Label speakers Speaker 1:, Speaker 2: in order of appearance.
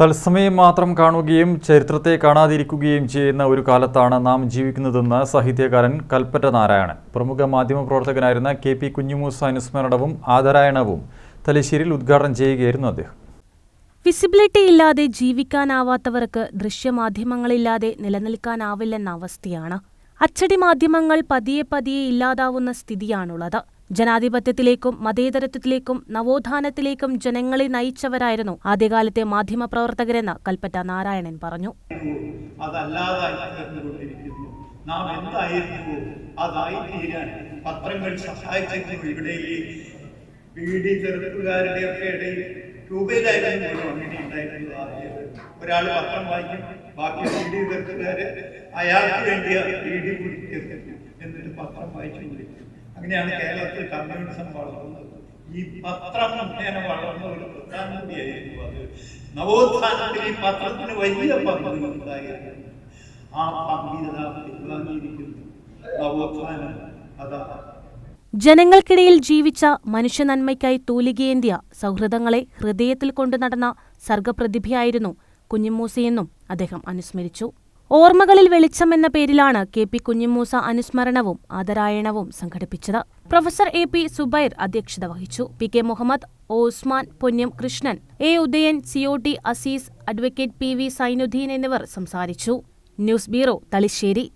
Speaker 1: തത്സമയം മാത്രം കാണുകയും ചരിത്രത്തെ കാണാതിരിക്കുകയും ചെയ്യുന്ന ഒരു കാലത്താണ് നാം ജീവിക്കുന്നതെന്ന് സാഹിത്യകാരൻ കൽപ്പറ്റ നാരായണൻ. പ്രമുഖ മാധ്യമപ്രവർത്തകനായിരുന്ന കെ പി കുഞ്ഞുമൂസ അനുസ്മരണവും ആദരായണവും തലശ്ശേരിയിൽ ഉദ്ഘാടനം ചെയ്യുകയായിരുന്നു അദ്ദേഹം.
Speaker 2: വിസിബിലിറ്റി ഇല്ലാതെ ജീവിക്കാനാവാത്തവർക്ക് ദൃശ്യമാധ്യമങ്ങളില്ലാതെ നിലനിൽക്കാനാവില്ലെന്ന അവസ്ഥയാണ്. അച്ചടി മാധ്യമങ്ങൾ പതിയെ പതിയെ ഇല്ലാതാവുന്ന സ്ഥിതിയാണുള്ളത്. ജനാധിപത്യത്തിലേക്കും മതേതരത്വത്തിലേക്കും നവോത്ഥാനത്തിലേക്കും ജനങ്ങളെ നയിച്ചവരായിരുന്നു ആദ്യകാലത്തെ മാധ്യമപ്രവർത്തകരെന്ന് കൽപ്പറ്റ നാരായണൻ പറഞ്ഞു.
Speaker 3: നാം എന്തായിരുന്നു അതായി തീരാൻ പത്രങ്ങൾ സഹായിച്ചെങ്കിലും ഇവിടെ ഈ പീഡി ചെറുപ്പുകാരുടെ ഒക്കെ ഇടയിൽ രൂപയിലായിരുന്നു അങ്ങനെ ഉണ്ടായിരുന്നത് ആദ്യം. ഒരാൾ പത്രം വായിക്കും ബാക്കി പീഡി ചെറുപ്പുകാര് അയാൾക്ക് വേണ്ടിയ പീഡി കുടിക്കുന്നു എന്നിട്ട് പത്രം വായിച്ചു അങ്ങനെയാണ് കേരളത്തിൽ കമ്മ്യൂണിസം വളർന്നത്. ഈ പത്രം മുഖേന വളർന്ന ഒരു പ്രധാന കൂടിയായിരുന്നു അത്. നവോത്ഥാനത്തിൽ ഈ പത്രത്തിന് വലിയ പങ്ക് ഉണ്ടായിരുന്നു. ആ പങ്കിത പിൻവാങ്ങിയിരിക്കുന്നു നവോത്ഥാനം അതാ.
Speaker 2: ജനങ്ങൾക്കിടയിൽ ജീവിച്ച മനുഷ്യനന്മയ്ക്കായി തൂലികയേന്തിയ സൗഹൃദങ്ങളെ ഹൃദയത്തിൽ കൊണ്ടു നടന്ന സർഗപ്രതിഭയായിരുന്നു കുഞ്ഞിമൂസിയെന്നും അദ്ദേഹം അനുസ്മരിച്ചു. ഓർമ്മകളിൽ വെളിച്ചം എന്ന പേരിലാണ് കെ പി കുഞ്ഞിമൂസ അനുസ്മരണവും ആദരായണവും സംഘടിപ്പിച്ചത്. പ്രൊഫസർ എ പി സുബൈർ അധ്യക്ഷത വഹിച്ചു. P K Muhammad O Usman Ponnam Krishnan A Udayan CO T Azeez advocate P V Zainuddin എന്നിവർ സംസാരിച്ചു. News bureau Thalassery.